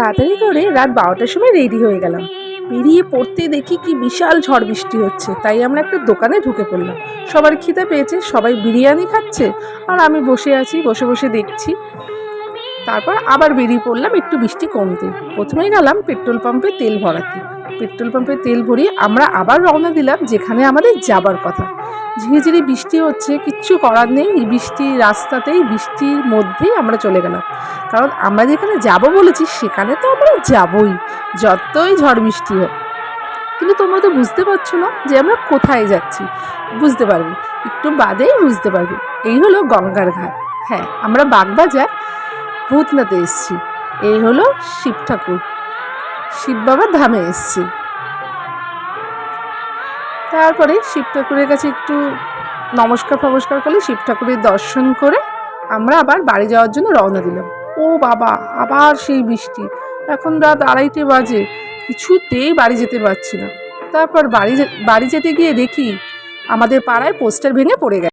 তাড়াতাড়ি করে রাত বারোটার সময় রেডি হয়ে গেলাম। বেরিয়ে পড়তে দেখি কি বিশাল ঝড় বৃষ্টি হচ্ছে, তাই আমরা একটা দোকানে ঢুকে পড়লাম। সবার খিদে পেয়েছে, সবাই বিরিয়ানি খাচ্ছে আর আমি বসে আছি, বসে বসে দেখছি। তারপর আবার বেরিয়ে পড়লাম একটু বৃষ্টি কমতে। প্রথমে গেলাম পেট্রোল পাম্পে তেল ভরাতে। পেট্রোল পাম্পে তেল ভরিয়ে আমরা আবার রওনা দিলাম যেখানে আমাদের যাবার কথা। ঝিরিঝিরি বৃষ্টি হচ্ছে, কিচ্ছু করার নেই। এই বৃষ্টির রাস্তাতেই, বৃষ্টির মধ্যেই আমরা চলে গেলাম। কারণ আমরা যেখানে যাব বলেছি, সেখানে তো আমরা যাবই, যতই ঝড় বৃষ্টি হোক। কিন্তু তোমরা তো বুঝতে পারছ না যে আমরা কোথায় যাচ্ছি। বুঝতে পারবে, একটু বাদেই বুঝতে পারবে। এই হলো গঙ্গার ঘাট। হ্যাঁ আমরা বাগবাজার ভূতনাথে এসছি। এই হলো শিব ঠাকুর। শিব বাবার ধামে এসেছি। তারপরে শিব ঠাকুরের কাছে একটু নমস্কার ফমস্কার করলে শিব ঠাকুরের দর্শন করে আমরা আবার বাড়ি যাওয়ার জন্য রওনা দিলাম। ও বাবা, আবার সেই বৃষ্টি। এখন রাত আড়াইটে বাজে, কিছুতেই বাড়ি যেতে পারছি না। তারপর বাড়ি বাড়ি যেতে গিয়ে দেখি আমাদের পাড়ায় পোস্টার ভেঙে পড়ে গেছে।